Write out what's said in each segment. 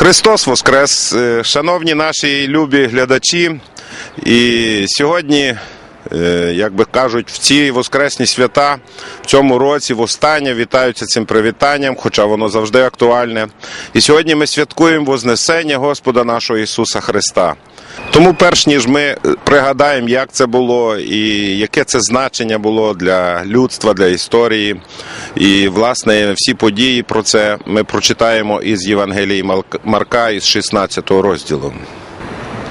Христос Воскрес, Е, шановні наші любі глядачі. І сьогодні, е, як би кажуть, в ці воскресні свята в цьому році востаннє вітаються цим привітанням, хоча воно завжди актуальне. І сьогодні ми святкуємо Вознесення Господа нашого Ісуса Христа. Тому, перш ніж ми е, пригадаємо, як це було і яке це значення було для людства, для історії, і власне всі події про це ми прочитаємо із Євангелії Марка із 16 розділу.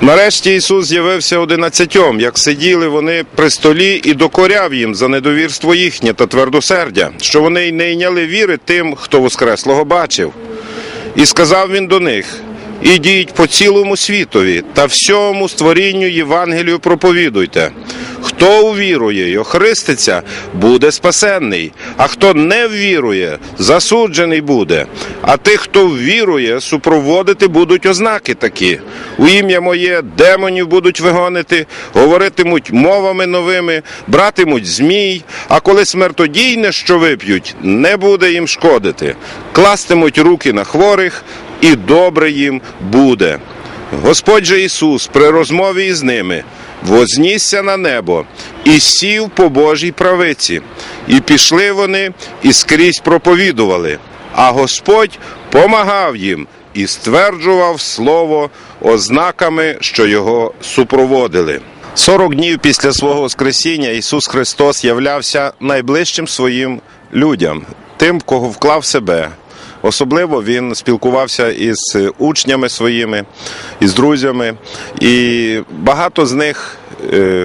Нарешті Ісус з'явився одинадцятьом, як сиділи вони при столі і докоряв їм за недовірство їхнє та твердосердя, що вони й не йняли віри тим, хто Воскреслого бачив. І сказав він до них: Ідіть по цілому світові та всьому створінню Євангелію проповідуйте. Хто увірує й охриститься, буде спасенний, а хто не ввірує, засуджений буде. А тих, хто ввірує, супроводити будуть ознаки такі. У ім'я моє демонів будуть вигонити, говоритимуть мовами новими, братимуть змій, а коли смертодійне, що вип'ють, не буде їм шкодити. Кластимуть руки на хворих, і добре їм буде. Господь же Ісус при розмові із ними вознісся на небо і сів по Божій правиці. І пішли вони і скрізь проповідували. А Господь помагав їм і стверджував слово ознаками, що його супроводили. Сорок днів після свого Воскресіння Ісус Христос являвся найближчим своїм людям, тим, кого вклав себе. Особливо він спілкувався із учнями своїми, із друзями, і багато з них е,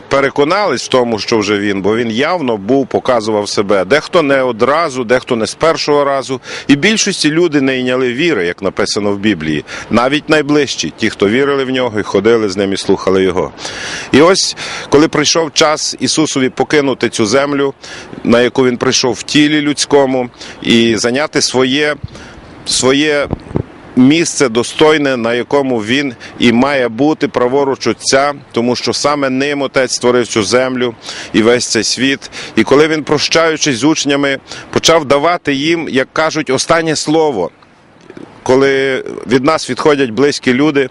переконались в тому, що вже він, бо він явно був, показував себе. Дехто не одразу, дехто не з першого разу. І більшості люди не йняли віри, як написано в Біблії, навіть найближчі, ті, хто вірили в нього і ходили з ним і слухали його. І ось, коли прийшов час Ісусові покинути цю землю, на яку він прийшов в тілі людському, і зайняти своє своє місце достойне, на якому він і має бути праворуч Отця, тому що саме ним Отець створив цю землю і весь цей світ. І коли він, прощаючись з учнями, почав давати їм, як кажуть, останнє слово. Коли від нас відходять близькі люди,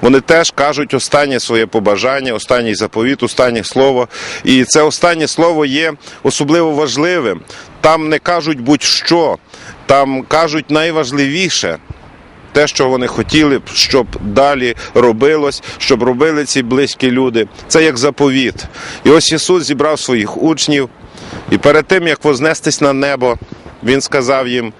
вони теж кажуть останнє своє побажання, останній заповіт, останнє слово. І це останнє слово є особливо важливим. Там не кажуть будь-що, там кажуть найважливіше. Те, що вони хотіли щоб далі робилось, щоб робили ці близькі люди. Це як заповіт. І ось Ісус зібрав своїх учнів, і перед тим, як вознестись на небо, Він сказав їм: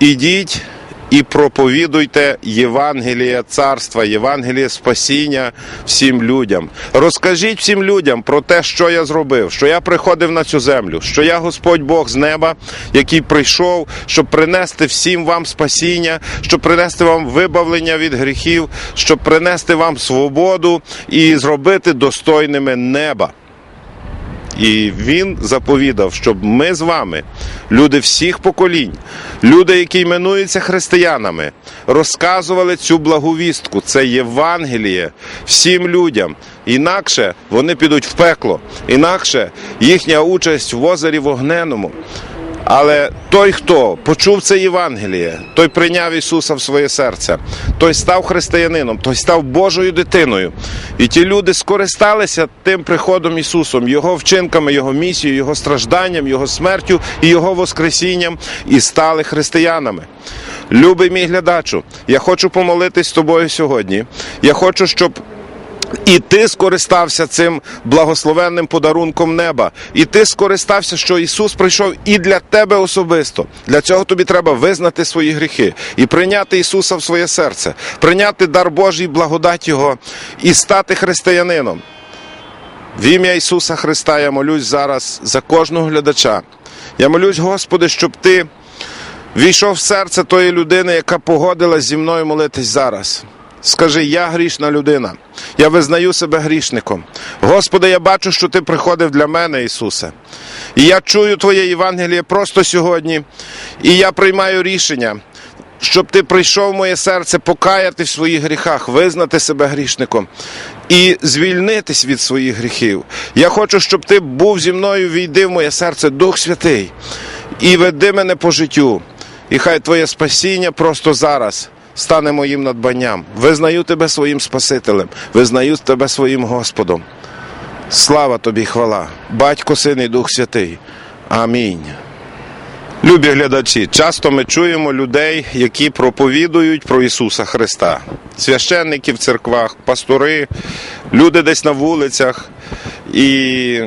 ідіть і проповідуйте Євангеліє царства, Євангеліє спасіння всім людям. Розкажіть всім людям про те, що я зробив, що я приходив на цю землю, що я Господь Бог з неба, який прийшов, щоб принести всім вам спасіння, щоб принести вам вибавлення від гріхів, щоб принести вам свободу і зробити достойними неба. І він заповідав, щоб ми з вами, люди всіх поколінь, люди, які іменуються християнами, розказували цю благовістку, це Євангеліє всім людям. Інакше вони підуть в пекло, інакше їхня участь в озері вогненому. Але той, хто почув це Євангеліє, той прийняв Ісуса в своє серце, той став християнином, той став Божою дитиною. І ті люди скористалися тим приходом Ісусом, Його вчинками, Його місією, Його стражданням, Його смертю і Його Воскресінням і стали християнами. Любий мій глядачу, я хочу помолитись з тобою сьогодні. Я хочу, щоб і ти скористався цим благословенним подарунком неба. І ти скористався, що Ісус прийшов і для тебе особисто. Для цього тобі треба визнати свої гріхи і прийняти Ісуса в своє серце, прийняти дар Божий, благодать Його і стати християнином. В ім'я Ісуса Христа я молюсь зараз за кожного глядача. Я молюсь, Господи, щоб ти війшов в серце тої людини, яка погодилась зі мною молитись зараз. Скажи, я грішна людина, я визнаю себе грішником. Господи, я бачу, що Ти приходив для мене, Ісусе. І я чую Твоє Євангеліє просто сьогодні, і я приймаю рішення, щоб Ти прийшов в моє серце, покаяти в своїх гріхах, визнати себе грішником і звільнитись від своїх гріхів. Я хочу, щоб Ти був зі мною, війди в моє серце, Дух Святий, і веди мене по життю. І хай Твоє спасіння просто зараз стане моїм надбанням. Визнаю тебе своїм Спасителем, визнаю тебе своїм Господом. Слава тобі, хвала, Батько, Син і Дух Святий. Амінь. Любі глядачі, часто ми чуємо людей, які проповідують про Ісуса Христа. Священники в церквах, пастори, люди десь на вулицях. І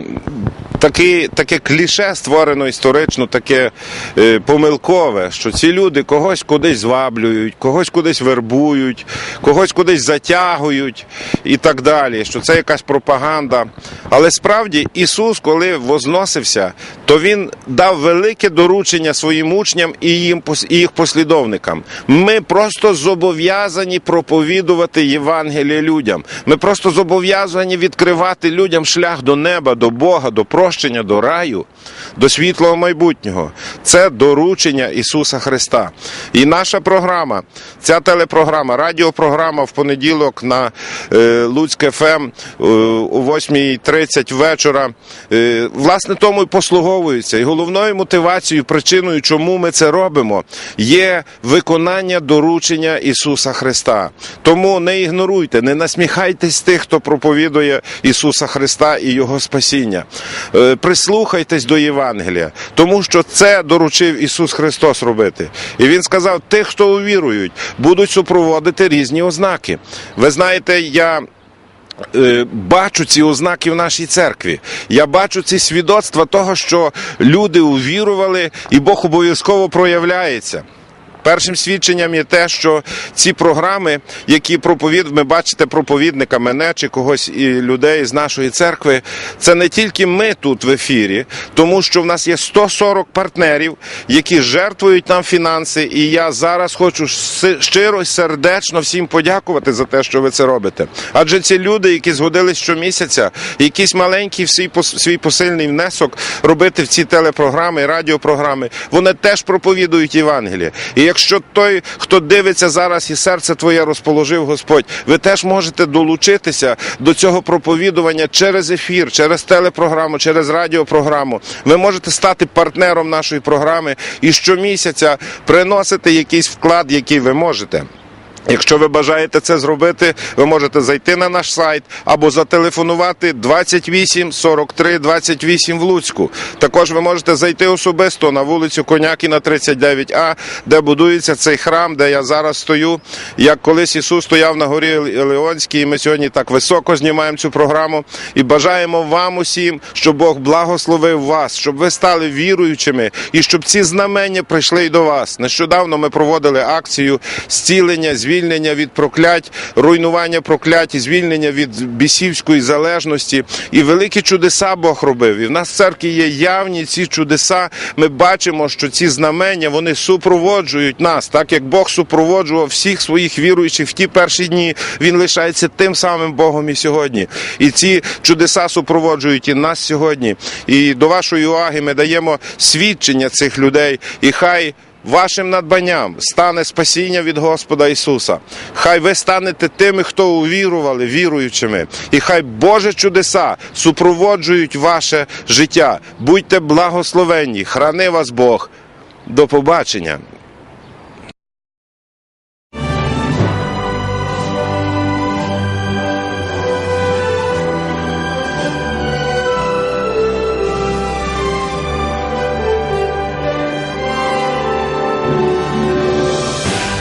таке, таке кліше створено історично, таке е, помилкове, що ці люди когось кудись зваблюють, когось кудись вербують, когось кудись затягують і так далі. Що це якась пропаганда. Але справді Ісус, коли возносився, то Він дав велике доручення своїм учням і їм і їх послідовникам. Ми просто зобов'язані проповідувати Євангеліє людям. Ми просто зобов'язані відкривати людям шлях до неба, до Бога, до прощення, до раю, до світлого майбутнього. Це доручення Ісуса Христа. І наша програма, ця телепрограма, радіопрограма в понеділок на е, Луцьк ФМ е, о 8.30 вечора. Е, власне, тому і послуговується. І головною мотивацією, причиною, чому ми це робимо, є виконання доручення Ісуса Христа. Тому не ігноруйте, не насміхайтесь тих, хто проповідує Ісуса Христа і Його спасіння. Е, Прислухайтесь до Євангелія, тому що це доручив Ісус Христос робити. І Він сказав: тих, хто увірують, будуть супроводити різні ознаки. Ви знаєте, я. Е, Бачу ці ознаки в нашій церкві. Я бачу ці свідоцтва того, що люди увірували, і Бог обов'язково проявляється. Першим свідченням є те, що ці програми, які проповід, ви бачите проповідника мене чи когось і людей з нашої церкви, це не тільки ми тут в ефірі, тому що в нас є 140 партнерів, які жертвують нам фінанси. І я зараз хочу щиро сердечно всім подякувати за те, що ви це робите. Адже ці люди, які згодились щомісяця, якийсь маленький свій пос- свій посильний внесок робити в ці телепрограми радіопрограми, вони теж проповідують Євангеліє. І якщо той, хто дивиться зараз і серце твоє розположив Господь, ви теж можете долучитися до цього проповідування через ефір, через телепрограму, через радіопрограму. Ви можете стати партнером нашої програми і щомісяця приносити якийсь вклад, який ви можете. Якщо ви бажаєте це зробити, ви можете зайти на наш сайт або зателефонувати 28 43 28 в Луцьку. Також ви можете зайти особисто на вулицю Конякіна 39А, де будується цей храм, де я зараз стою. Як колись Ісус стояв на горі Леонській, і ми сьогодні так високо знімаємо цю програму. І бажаємо вам усім, щоб Бог благословив вас, щоб ви стали віруючими і щоб ці знамення прийшли й до вас. Нещодавно ми проводили акцію зцілення, звільнення від проклять, руйнування проклять звільнення від бісівської залежності. І великі чудеса Бог робив. І в нас в церкві є явні ці чудеса. Ми бачимо, що ці знамення вони супроводжують нас, так як Бог супроводжував всіх своїх віруючих в ті перші дні. Він лишається тим самим Богом і сьогодні. І ці чудеса супроводжують і нас сьогодні. І до вашої уваги ми даємо свідчення цих людей. І хай. Вашим надбанням стане спасіння від Господа Ісуса. Хай ви станете тими, хто увірували, віруючими. І хай Боже чудеса супроводжують ваше життя. Будьте благословенні, храни вас Бог. До побачення.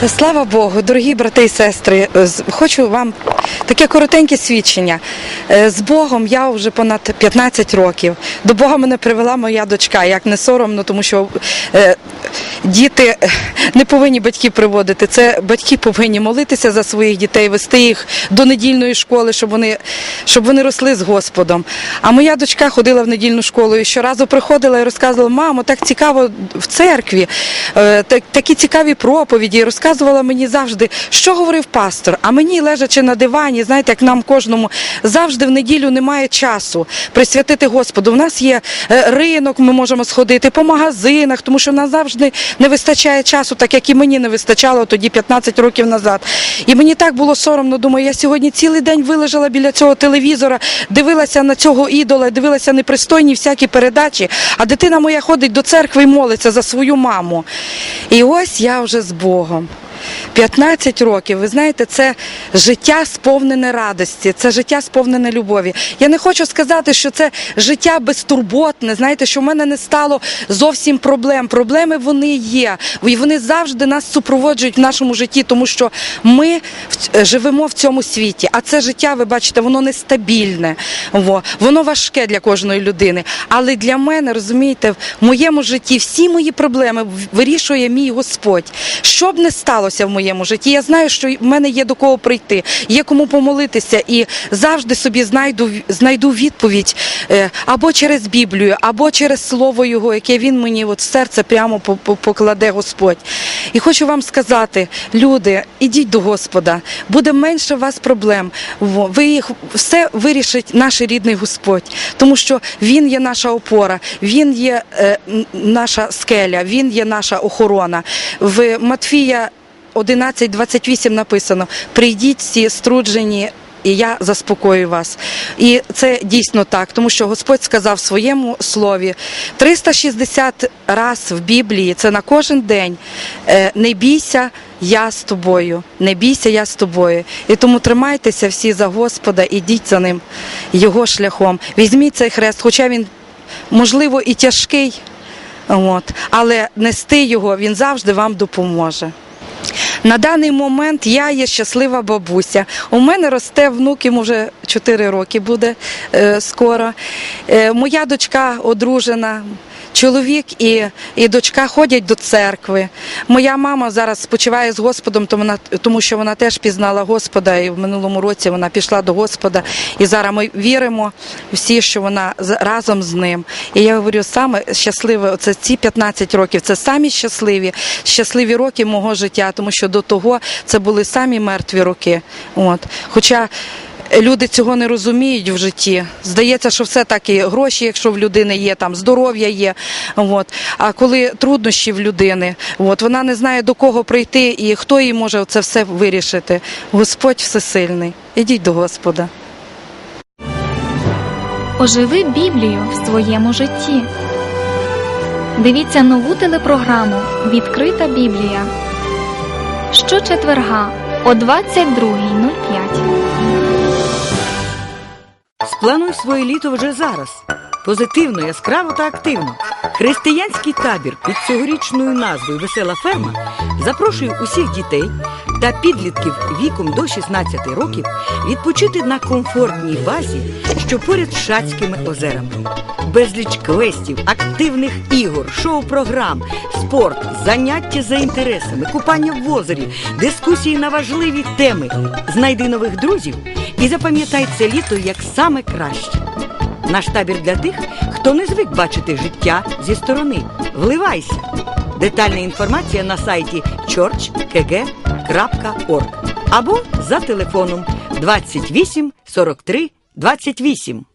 Слава Богу, дорогі брати і сестри, з- хочу вам таке коротеньке свідчення. Е, З Богом я вже понад 15 років. До Бога мене привела моя дочка, як не соромно, тому що е, діти е, не повинні батьки приводити. Це батьки повинні молитися за своїх дітей, вести їх до недільної школи, щоб вони, щоб вони росли з Господом. А моя дочка ходила в недільну школу і щоразу приходила і розказувала, мамо, так цікаво в церкві, е, так- такі цікаві проповіді. І розказувала мені завжди, що говорив пастор. А мені, лежачи на дивані, знаєте, як нам кожному завжди в неділю немає часу присвятити Господу. У нас є е, ринок, ми можемо сходити по магазинах, тому що в нас завжди не вистачає часу, так як і мені не вистачало тоді 15 років назад. І мені так було соромно. Думаю, я сьогодні цілий день вилежала біля цього телевізора, дивилася на цього ідола, дивилася непристойні всякі передачі. А дитина моя ходить до церкви і молиться за свою маму. І ось я вже з Богом. 15 років, ви знаєте, це життя сповнене радості, це життя сповнене любові. Я не хочу сказати, що це життя безтурботне. Знаєте, що в мене не стало зовсім проблем. Проблеми вони є. І вони завжди нас супроводжують в нашому житті, тому що ми живемо в цьому світі. А це життя, ви бачите, воно нестабільне. Воно важке для кожної людини. Але для мене, розумієте, в моєму житті всі мої проблеми вирішує мій Господь. Що б не сталося в моєму житті, я знаю, що в мене є до кого прийти, є кому помолитися, і завжди собі знайду, знайду відповідь е, або через Біблію, або через Слово Його, яке він мені от в серце прямо по- по- покладе Господь. І хочу вам сказати, люди, ідіть до Господа, буде менше у вас проблем. Ви їх все вирішить наш рідний Господь, тому що Він є наша опора, Він є е, наша скеля, Він є наша охорона. В Матфія 11.28 написано: прийдіть всі струджені. І я заспокою вас. І це дійсно так, тому що Господь сказав в своєму слові 360 раз в Біблії, це на кожен день. е, Не бійся, я з тобою. Не бійся, я з тобою. І тому тримайтеся всі за Господа, ідіть за ним його шляхом. Візьміть цей хрест, хоча він можливо і тяжкий, от, але нести його він завжди вам допоможе. На даний момент я є щаслива бабуся. У мене росте внук, йому вже 4 роки буде е, скоро. Е, моя дочка одружена. Чоловік і, і дочка ходять до церкви. Моя мама зараз спочиває з Господом, тому, вона, тому що вона теж пізнала Господа, і в минулому році вона пішла до Господа. І зараз ми віримо всі, що вона разом з ним. І я говорю, саме щасливе, це ці 15 років, це самі щасливі, щасливі роки мого життя, тому що до того це були самі мертві роки. От. Хоча Люди цього не розуміють в житті. Здається, що все таки гроші, якщо в людини є, там здоров'я є. От. А коли труднощі в людини, от, вона не знає до кого прийти і хто їй може це все вирішити. Господь всесильний. Ідіть до Господа. Оживи Біблію в своєму житті. Дивіться нову телепрограму Відкрита Біблія. Щочетверга о 22.05. Сплануй своє літо вже зараз. Позитивно, яскраво та активно. Християнський табір під цьогорічною назвою Весела ферма запрошує усіх дітей та підлітків віком до 16 років відпочити на комфортній базі, що поряд з Шацькими озерами. Безліч квестів, активних ігор, шоу-програм, спорт, заняття за інтересами, купання в озері, дискусії на важливі теми. Знайди нових друзів і запам'ятай це літо як саме краще. Наш табір для тих, хто не звик бачити життя зі сторони. Вливайся! Детальна інформація на сайті churchkg.org або за телефоном 28 43 28.